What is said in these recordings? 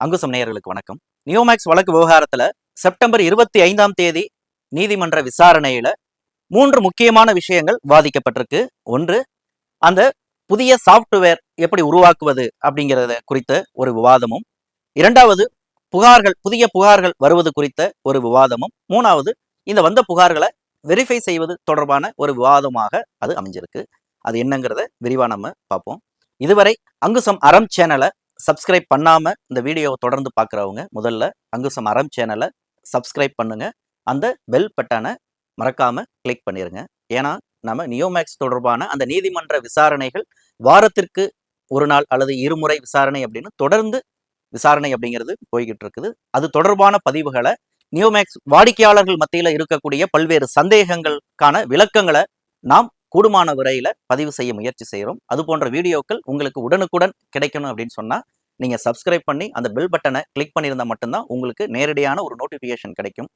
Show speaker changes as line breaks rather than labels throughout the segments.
அங்குசம் நேயர்களுக்கு வணக்கம். நியோமேக்ஸ் வழக்கு விவகாரத்துல செப்டம்பர் இருபத்தி ஐந்தாம் தேதி நீதிமன்ற விசாரணையில மூன்று முக்கியமான விஷயங்கள் வாதிக்கப்பட்டிருக்கு. ஒன்று அந்த புதிய சாஃப்ட்வேர் எப்படி உருவாக்குவது அப்படிங்கிறத குறித்த ஒரு விவாதமும். இரண்டாவது புகார்கள் புதிய புகார்கள் வருவது குறித்த ஒரு விவாதமும். மூணாவது இந்த வந்த புகார்களை வெரிஃபை செய்வது தொடர்பான ஒரு விவாதமாக அது அமைஞ்சிருக்கு. அது என்னங்கிறத விரிவா நம்ம பார்ப்போம். இதுவரை அங்குசம் அறம் சேனலை சப்ஸ்கிரைப் பண்ணாமல் இந்த வீடியோவை தொடர்ந்து பார்க்குறவங்க முதல்ல அங்குசம் அறம் சேனலை சப்ஸ்கிரைப் பண்ணுங்கள் அந்த பெல் பட்டனை மறக்காமல் கிளிக் பண்ணிடுங்க ஏன்னா நம்ம நியோமேக்ஸ் தொடர்பான அந்த நீதிமன்ற விசாரணைகள் வாரத்திற்கு ஒரு நாள் அல்லது இருமுறை விசாரணை அப்படின்னு தொடர்ந்து விசாரணை அப்படிங்கிறது போய்கிட்டு இருக்குது. அது தொடர்பான பதிவுகளை நியோமேக்ஸ் வாடிக்கையாளர்கள் மத்தியில் இருக்கக்கூடிய பல்வேறு சந்தேகங்களுக்கான விளக்கங்களை நாம் கூடுமான விரையில் பதிவு செய்ய முயற்சி செய்கிறோம் அது போன்ற வீடியோக்கள் உங்களுக்கு உடனுக்குடன் கிடைக்கணும் அப்படின்னு சொன்னா நீங்க சப்ஸ்கிரைப் பண்ணி அந்த பெல் பட்டனை கிளிக் பண்ணியிருந்தால் மட்டும்தான் உங்களுக்கு நேரடியான ஒரு நோட்டிஃபிகேஷன் கிடைக்கும்.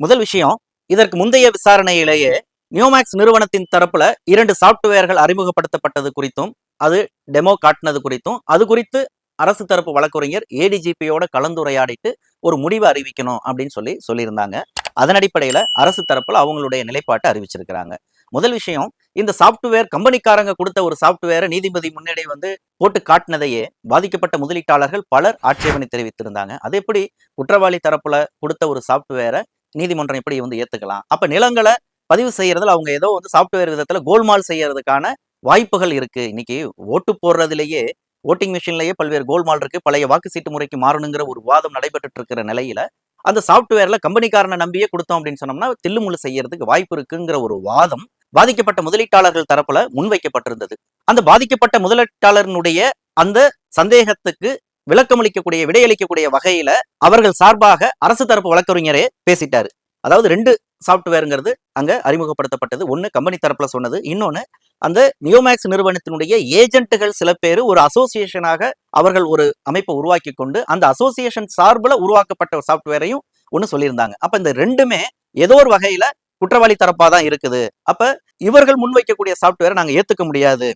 முதல் விஷயம் இதற்கு முந்தைய விசாரணையிலேயே நியூமேக்ஸ் நிறுவனத்தின் தரப்புல இரண்டு சாப்ட்வேர்கள் அறிமுகப்படுத்தப்பட்டது குறித்தும் அது டெமோ காட்டினது குறித்தும் அது குறித்து அரசு தரப்பு வழக்கறிஞர் ஏடிஜிபியோட கலந்துரையாடிட்டு ஒரு முடிவை அறிவிக்கணும் அப்படின்னு சொல்லி சொல்லியிருந்தாங்க. அதன் அடிப்படையில அரசு தரப்புல அவங்களுடைய நிலைப்பாட்டை அறிவிச்சிருக்கிறாங்க. முதல் விஷயம் இந்த சாப்ட்வேர் கம்பெனிக்காரங்க கொடுத்த ஒரு சாப்ட்வேரை நீதிபதி முன்னாடி வந்து போட்டு காட்டினதையே பாதிக்கப்பட்ட முதலீட்டாளர்கள் பலர் ஆட்சேபனை தெரிவித்திருந்தாங்க. அது எப்படி குற்றவாளி தரப்புல கொடுத்த ஒரு சாப்ட்வேரை நீதிமன்றம் எப்படி வந்து ஏத்துக்கலாம்? அப்ப நிலங்களை பதிவு செய்யறதுல அவங்க ஏதோ வந்து சாப்ட்வேர் விதத்துல கோல்மால் செய்யறதுக்கான வாய்ப்புகள் இருக்கு. இன்னைக்கு ஓட்டு போடுறதுலயே ஓட்டிங் மிஷின்லயே பல்வேறு கோல்மால் இருக்கு. பழைய வாக்கு சீட்டு முறைக்கு மாறணுங்கிற ஒரு வாதம் நடைபெற்றுட்டு இருக்கிற நிலையில அந்த சாப்ட்வேர்ல கம்பெனிக்காரனை நம்பியே கொடுத்தோம் அப்படின்னு சொன்னோம்னா தில்லுமுள்ளு செய்யறதுக்கு வாய்ப்பு இருக்குங்கிற ஒரு வாதம் பாதிக்கப்பட்ட முதலீட்டாளர்கள் தரப்புல முன்வைக்கப்பட்டிருந்தது. அந்த பாதிக்கப்பட்ட முதலீட்டாளரினுடைய அந்த சந்தேகத்துக்கு விளக்கமளிக்கக்கூடிய விடையளிக்கக்கூடிய வகையில அவர்கள் சார்பாக அரசு தரப்பு வழக்கறிஞரே பேசிட்டாரு. அதாவது ரெண்டு சாஃப்ட்வேருங்கிறது அங்க அறிமுகப்படுத்தப்பட்டது. ஒன்னு கம்பெனி தரப்புல சொன்னது. இன்னொன்னு அந்த நியோமேக்ஸ் நிறுவனத்தினுடைய ஏஜென்ட்டுகள் சில பேர் ஒரு அசோசியேஷனாக அவர்கள் ஒரு அமைப்பை உருவாக்கி கொண்டு அந்த அசோசியேஷன் சார்பில் உருவாக்கப்பட்ட சாஃப்ட்வேரையும் ஒன்று சொல்லியிருந்தாங்க. அப்ப இந்த ரெண்டுமே ஏதோ ஒரு வகையில குற்றவாளி தரப்பா தான் இருக்குது. அப்ப இவர்கள் முன்வைக்கக்கூடிய சாஃப்ட்வேரை நாங்க ஏத்துக்க முடியாது.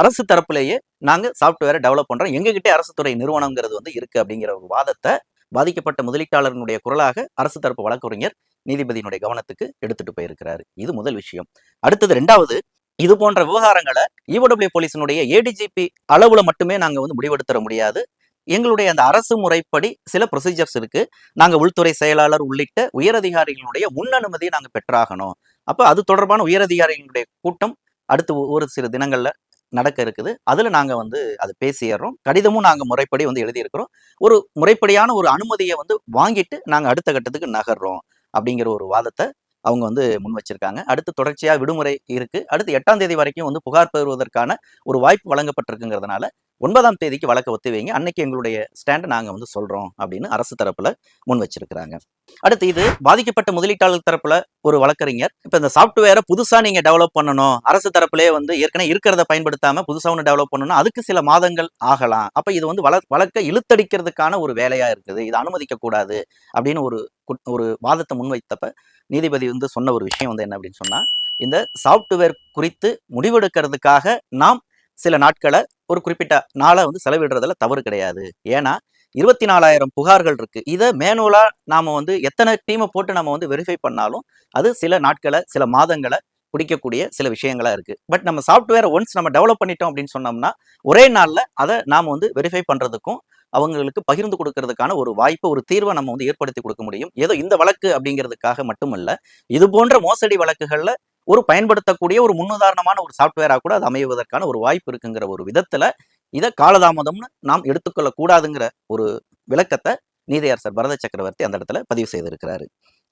அரசு தரப்புலேயே நாங்க சாஃப்ட்வேரை டெவலப் பண்றோம். எங்ககிட்டே அரசு துறை நிறுவனங்கிறது வந்து இருக்கு அப்படிங்கிற ஒரு வாதத்தை பாதிக்கப்பட்ட முதலீட்டாளர்களுடைய குரலாக அரசு தரப்பு வழக்குறிஞர் நீதிபதியினுடைய கவனத்துக்கு எடுத்துட்டு போயிருக்கிறாரு. இது முதல் விஷயம். அடுத்தது ரெண்டாவது இது போன்ற விவகாரங்களை இடபிள்யூ போலீஸினுடைய ஏடிஜிபி அளவுல மட்டுமே நாங்க வந்து முடிவெடுத்துற முடியாது. எங்களுடைய அந்த அரசு முறைப்படி சில ப்ரொசீஜர்ஸ் இருக்கு. நாங்க உள்துறை செயலாளர் உள்ளிட்ட உயரதிகாரிகளுடைய முன்னனுமதியை நாங்க பெற்றாகணும். அப்ப அது தொடர்பான உயரதிகாரிகளுடைய கூட்டம் அடுத்து ஒரு சில தினங்கள்ல நடக்க இருக்குது. அதுல நாங்க வந்து அது பேசிடுறோம் கடிதமும் நாங்க முறைப்படி வந்து எழுதியிருக்கிறோம். ஒரு முறைப்படியான ஒரு அனுமதியை வந்து வாங்கிட்டு நாங்க அடுத்த கட்டத்துக்கு நகர்றோம். அப்படிங்கிற ஒரு வாதத்தை அவங்க வந்து முன் வச்சிருக்காங்க. அடுத்து தொடர்ச்சியாக விடுமுறை இருக்குது அடுத்து எட்டாம் தேதி வரைக்கும் வந்து புகார் பெறுவதற்கான ஒரு வாய்ப்பு வழங்கப்பட்டிருக்குங்கிறதுனால ஒன்பதாம் தேதிக்கு வழக்க ஒத்தி வைங்க. அன்னைக்கு எங்களுடைய ஸ்டாண்டை நாங்கள் வந்து சொல்கிறோம் அப்படின்னு அரசு தரப்பில் முன் வச்சிருக்கிறாங்க. அடுத்து இது பாதிக்கப்பட்ட முதலீட்டாளர் தரப்பில் ஒரு வழக்கறிஞர். இப்போ இந்த சாஃப்ட்வேரை புதுசாக நீங்கள் டெவலப் பண்ணணும். அரசு தரப்புலே வந்து ஏற்கனவே இருக்கிறத பயன்படுத்தாமல் புதுசாக ஒன்று டெவலப் பண்ணணும் அதுக்கு சில மாதங்கள் ஆகலாம். அப்போ இது வந்து வள வழக்கை இழுத்தடிக்கிறதுக்கான ஒரு வேலையாக இருக்குது. இது அனுமதிக்கக்கூடாது அப்படின்னு ஒரு குட்- ஒரு வாதத்தை முன்வைத்தப்ப நீதிபதி வந்து சொன்ன ஒரு விஷயம் வந்து என்ன அப்படின்னு சொன்னால் இந்த சாஃப்ட்வேர் குறித்து முடிவெடுக்கிறதுக்காக நாம் சில நாட்களை ஒரு குறிப்பிட்ட நாளை வந்து செலவிடுறதுல தவறு கிடையாது. ஏன்னா இருபத்தி நாலாயிரம் புகார்கள் இருக்கு. இதை மேனுவலா நாம வந்து எத்தனை டீமை போட்டு நம்ம வந்து வெரிஃபை பண்ணாலும் அது சில நாட்களை சில மாதங்களை பிடிக்கக்கூடிய சில விஷயங்களா இருக்கு. பட் நம்ம சாஃப்ட்வேரை ஒன்ஸ் நம்ம டெவலப் பண்ணிட்டோம் அப்படின்னு சொன்னோம்னா ஒரே நாள்ல அதை நாம வந்து வெரிஃபை பண்றதுக்கும் அவங்களுக்கு பகிர்ந்து கொடுக்கறதுக்கான ஒரு வாய்ப்பு ஒரு தீர்வை நம்ம வந்து ஏற்படுத்தி கொடுக்க முடியும். ஏதோ இந்த வழக்கு அப்படிங்கிறதுக்காக மட்டுமல்ல இது போன்ற மோசடி வழக்குகளில் ஒரு பயன்படுத்தக்கூடிய ஒரு முன்னுதாரணமான ஒரு சாஃப்ட்வேராக கூட அது அமைவதற்கான ஒரு வாய்ப்பு இருக்குங்கிற ஒரு விதத்தில் இதை காலதாமதம்னு நாம் எடுத்துக்கொள்ளக்கூடாதுங்கிற ஒரு விளக்கத்தை நீதியரசர் பரத சக்கரவர்த்தி அந்த இடத்துல பதிவு செய்திருக்கிறாரு.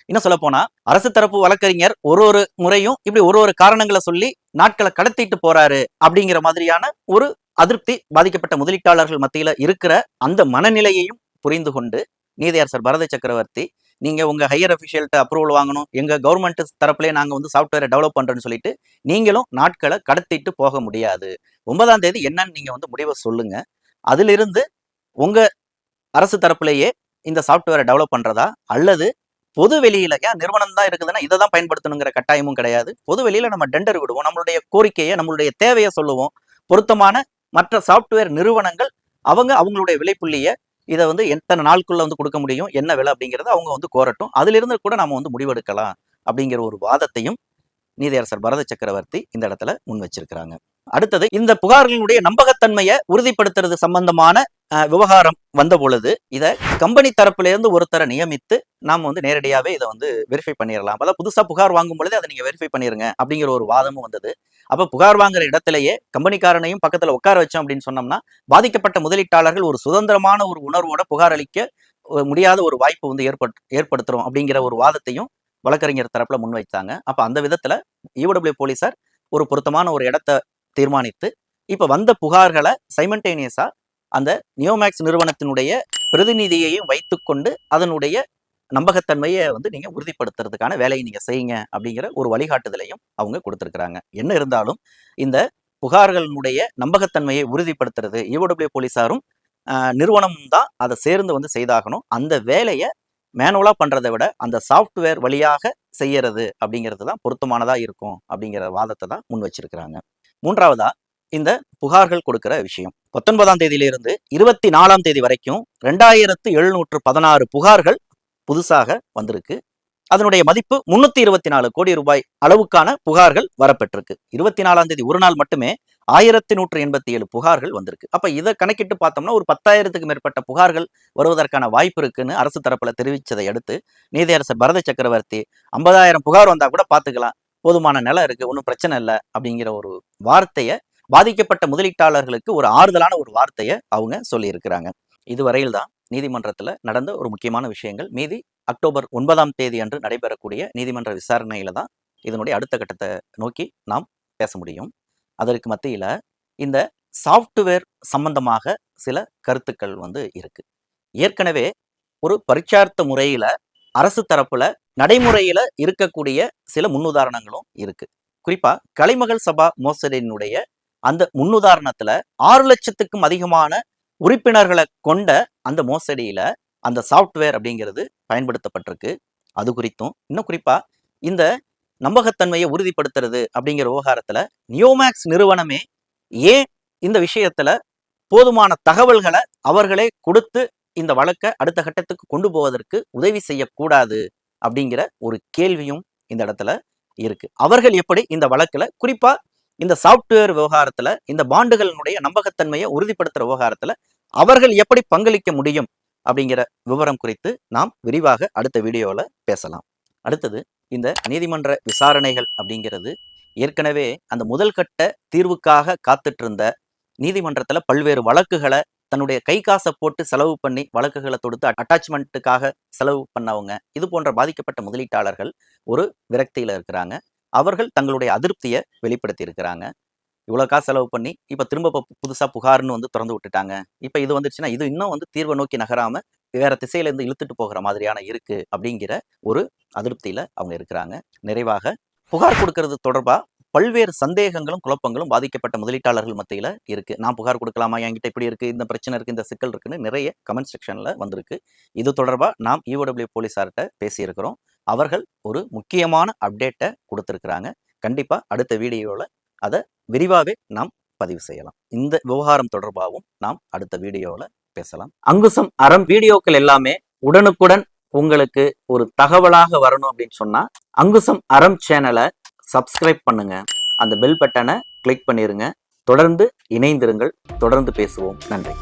இன்னும் சொல்ல போனா அரசு தரப்பு வழக்கறிஞர் ஒரு ஒரு முறையும் இப்படி ஒரு ஒரு காரணங்களை சொல்லி நாட்களை கடத்திட்டு போறாரு அப்படிங்கிற மாதிரியான ஒரு அதிருப்தி பாதிக்கப்பட்ட முதலீட்டாளர்கள் மத்தியில இருக்கிற அந்த மனநிலையையும் புரிந்து கொண்டு நீதியரசர் பரத சக்கரவர்த்தி நீங்கள் உங்க ஹையர் அஃபிஷியல்கிட்ட அப்ரூவல் வாங்கணும். எங்கள் கவர்மெண்ட் தரப்புலேயே நாங்க வந்து சாஃப்ட்வேரை டெவலப் பண்ணுறோன்னு சொல்லிட்டு நீங்களும் நாட்களை கடத்திட்டு போக முடியாது. ஒன்பதாம் தேதி என்னன்னு நீங்க வந்து முடிவை சொல்லுங்க. அதிலிருந்து உங்க அரசு தரப்புலேயே இந்த சாஃப்ட்வேரை டெவலப் பண்றதா? அல்லது பொது வெளியில ஏன் நிறுவனம் தான் இருக்குதுன்னா இதை தான் பயன்படுத்தணுங்கிற கட்டாயமும் கிடையாது. பொது வெளியில நம்ம டெண்டர் விடுவோம். நம்மளுடைய கோரிக்கையை நம்மளுடைய தேவையை சொல்லுவோம். பொருத்தமான மற்ற சாஃப்ட்வேர் நிறுவனங்கள் அவங்க அவங்களுடைய விலைப்புள்ளியை இதை வந்து எத்தனை நாளுக்குள்ள வந்து கொடுக்க முடியும் என்ன விலை அப்படிங்கிறத அவங்க வந்து கோரட்டும். அதிலிருந்து கூட நம்ம வந்து முடிவெடுக்கலாம் அப்படிங்கிற ஒரு வாதத்தையும் நீதியரசர் பரத சக்கரவர்த்தி இந்த இடத்துல முன் வச்சிருக்கிறாங்க அடுத்தது இந்த புகார்களினுடைய நம்பகத்தன்மையை உறுதிப்படுத்துறது சம்பந்தமான விவகாரம் வந்த பொழுது இதை கம்பெனி தரப்புல இருந்து ஒருத்தரை நியமித்து நாம் வந்து நேரடியாகவே இதை வந்து வெரிஃபை பண்ணிடலாம் அதாவது புதுசாக புகார் வாங்கும் பொழுது அதை நீங்கள் வெரிஃபை பண்ணிருங்க அப்படிங்கிற ஒரு வாதமும் வந்தது. அப்போ புகார் வாங்குற இடத்திலேயே கம்பெனிக்காரனையும் பக்கத்தில் உட்கார வச்சோம் அப்படின்னு சொன்னோம்னா பாதிக்கப்பட்ட முதலீட்டாளர்கள் ஒரு சுதந்திரமான ஒரு உணர்வோட புகார் அளிக்க முடியாத ஒரு வாய்ப்பு வந்து ஏற்பட் ஏற்படுத்துகிறோம் அப்படிங்கிற ஒரு வாதத்தையும் வழக்கறிஞர் தரப்பில் முன்வைத்தாங்க. அப்போ அந்த விதத்தில் ஈவடபிள்யூ போலீசார் ஒரு பொருத்தமான ஒரு இடத்த தீர்மானித்து இப்போ வந்த புகார்களை சைமன்டேனியஸாக அந்த நியோமேக்ஸ் நிறுவனத்தினுடைய பிரதிநிதியையும் வைத்துக்கொண்டு அதனுடைய நம்பகத்தன்மையை வந்து நீங்கள் உறுதிப்படுத்துறதுக்கான வேலையை நீங்கள் செய்யுங்க அப்படிங்கிற ஒரு வழிகாட்டுதலையும் அவங்க கொடுத்துருக்குறாங்க. என்ன இருந்தாலும் இந்த புகார்களினுடைய நம்பகத்தன்மையை உறுதிப்படுத்துறது ஈவடபிள்யூ போலீசாரும் நிறுவனமும் தான் அதை சேர்ந்து வந்து செய்தாகணும். அந்த வேலையை மேனுவலாக பண்ணுறதை விட அந்த சாஃப்ட்வேர் வழியாக செய்யறது அப்படிங்கிறது தான் பொருத்தமானதாக இருக்கும் அப்படிங்கிற வாதத்தை தான் முன் வச்சிருக்கிறாங்க. மூன்றாவதா இந்த புகார்கள் கொடுக்கிற விஷயம். பத்தொன்பதாம் தேதியிலிருந்து இருபத்தி நாலாம் தேதி வரைக்கும் ரெண்டாயிரத்து எழுநூற்று பதினாறு புகார்கள் புதுசாக வந்திருக்கு. அதனுடைய மதிப்பு முன்னூத்தி இருபத்தி நாலு கோடி ரூபாய் அளவுக்கான புகார்கள் வரப்பெற்றிருக்கு. இருபத்தி நாலாம் தேதி ஒரு நாள் மட்டுமே ஆயிரத்தி நூற்று எண்பத்தி ஏழு புகார்கள் வந்திருக்கு. அப்ப இதை கணக்கிட்டு பார்த்தோம்னா ஒரு பத்தாயிரத்துக்கு மேற்பட்ட புகார்கள் வருவதற்கான வாய்ப்பு இருக்குன்னு அரசு தரப்புல தெரிவிச்சதை அடுத்து நீதியரசர் பரத சக்கரவர்த்தி ஐம்பதாயிரம் புகார் வந்தா கூட பாத்துக்கலாம் போதுமான நிலம் இருக்கு ஒன்றும் பிரச்சனை இல்லை அப்படிங்கிற ஒரு வார்த்தையை பாதிக்கப்பட்ட முதலீட்டாளர்களுக்கு ஒரு ஆறுதலான ஒரு வார்த்தையை அவங்க சொல்லியிருக்கிறாங்க. இதுவரையில் தான் நீதிமன்றத்துல நடந்த ஒரு முக்கியமான விஷயங்கள். மீதி அக்டோபர் ஒன்பதாம் தேதி அன்று நடைபெறக்கூடிய நீதிமன்ற விசாரணையில தான் இதனுடைய அடுத்த கட்டத்தை நோக்கி நாம் பேச முடியும். அதற்கு மத்தியில இந்த சாஃப்ட்வேர் சம்பந்தமாக சில கருத்துக்கள் வந்து இருக்கு. ஏற்கனவே ஒரு பரீட்சார்த்த முறையில அரசு தரப்புல நடைமுறையில இருக்கக்கூடிய சில முன்னுதாரணங்களும் இருக்கு. குறிப்பா கலைமகள் சபா மோசடியினுடைய அந்த முன்னுதாரணத்துல ஆறு லட்சத்துக்கும் அதிகமான உறுப்பினர்களை கொண்ட அந்த மோசடியில அந்த சாஃப்ட்வேர் அப்படிங்கிறது பயன்படுத்தப்பட்டிருக்கு. அது குறித்தும் இன்னும் குறிப்பா இந்த நம்பகத்தன்மையை உறுதிப்படுத்துறது அப்படிங்கிற விவகாரத்துல நியோமேக்ஸ் நிறுவனமே ஏன் இந்த விஷயத்துல போதுமான தகவல்களை அவர்களே கொடுத்து இந்த வழக்கை அடுத்த கட்டத்துக்கு கொண்டு போவதற்கு உதவி செய்யக்கூடாது அப்படிங்கிற ஒரு கேள்வியும் இந்த இடத்துல இருக்கு. அவர்கள் எப்படி இந்த வழக்குல குறிப்பா இந்த சாஃப்ட்வேர் விவகாரத்துல இந்த பாண்டுகளினுடைய நம்பகத்தன்மையை உறுதிப்படுத்துற விவகாரத்துல அவர்கள் எப்படி பங்களிக்க முடியும் அப்படிங்கிற விவரம் குறித்து நாம் விரிவாக அடுத்த வீடியோவில் பேசலாம். அடுத்தது இந்த நீதிமன்ற விசாரணைகள் அப்படிங்கிறது ஏற்கனவே அந்த முதல் கட்ட தீர்வுக்காக காத்துட்டு இருந்த நீதிமன்றத்துல பல்வேறு வழக்குகளை தன்னுடைய கை காசை போட்டு செலவு பண்ணி வழக்குகளை தொடுத்து அட்டாச்மெண்ட்டுக்காக செலவு பண்ணவங்க. இது போன்ற பாதிக்கப்பட்ட முதலீட்டாளர்கள் ஒரு விரக்தியில் இருக்கிறாங்க. அவர்கள் தங்களுடைய அதிருப்தியை வெளிப்படுத்தி இருக்கிறாங்க. இவ்வளோ காசு செலவு பண்ணி இப்போ திரும்ப இப்போ புதுசாக புகார்னு வந்து திறந்து விட்டுட்டாங்க. இப்போ இது வந்துருச்சுன்னா இது இன்னும் வந்து தீர்வை நோக்கி நகராமல் வேற திசையிலேருந்து இழுத்துட்டு போகிற மாதிரியான இருக்கு அப்படிங்கிற ஒரு அதிருப்தியில் அவங்க இருக்கிறாங்க. நிறைவாக புகார் கொடுக்கறது தொடர்பாக பல்வேறு சந்தேகங்களும் குழப்பங்களும் பாதிக்கப்பட்ட முதலீட்டாளர்கள் மத்தியில் இருக்குது நான் புகார் கொடுக்கலாமா? என்கிட்ட இப்படி இருக்குது இந்த பிரச்சனை இருக்குது இந்த சிக்கல் இருக்குன்னு நிறைய கமெண்ட் செக்ஷனில் வந்திருக்கு. இது தொடர்பாக நாம் இஓடபிள்யூ போலீஸார்கிட்ட பேசியிருக்கிறோம். அவர்கள் ஒரு முக்கியமான அப்டேட்டை கொடுத்துருக்குறாங்க. கண்டிப்பாக அடுத்த வீடியோவில் அதை விரிவாகவே நாம் பதிவு செய்யலாம். இந்த விவகாரம் தொடர்பாகவும் நாம் அடுத்த வீடியோவில் பேசலாம். அங்குசம் அறம் வீடியோக்கள் எல்லாமே உடனுக்குடன் உங்களுக்கு ஒரு தகவலாக வரணும் அப்படின்னு சொன்னா அங்குசம் அறம் சேனலை சப்ஸ்கிரைப் பண்ணுங்க. அந்த பெல் பட்டனை கிளிக் பண்ணிருங்க. தொடர்ந்து இணைந்திருங்கள். தொடர்ந்து பேசுவோம். நன்றி.